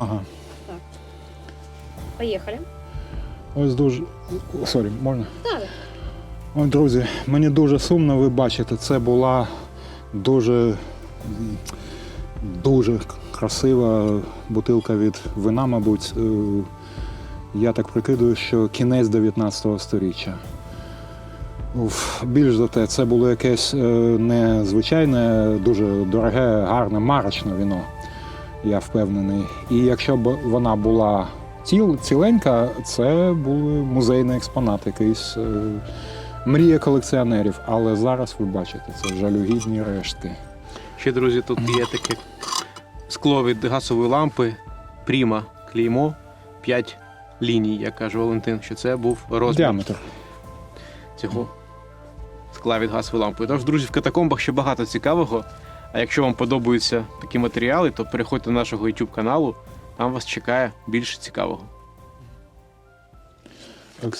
Ага. Так. Поїхали. Ось дуже. Сорі, можна? Так. Ой, друзі, мені дуже сумно, ви бачите, це була дуже, дуже красива бутилка від вина, мабуть. Е, Я так прикидую, що кінець 19 століття. Більш за те, це було якесь е, незвичайне, дуже дороге, гарне, марочне віно, я впевнений. І якщо б вона була ціл, ціленька, це був музейний експонат, якийсь е, мрія колекціонерів. Але зараз ви бачите, це жалюгідні рештки. Ще, друзі, тут є таке скло від газової лампи, пріма, клеймо, 5 ліній, як каже Валентин, що це був розмір Діаметр. цього скла від газової лампи. Тож, друзі, в катакомбах ще багато цікавого. А якщо вам подобаються такі матеріали, то переходьте до нашого YouTube каналу, там вас чекає більше цікавого.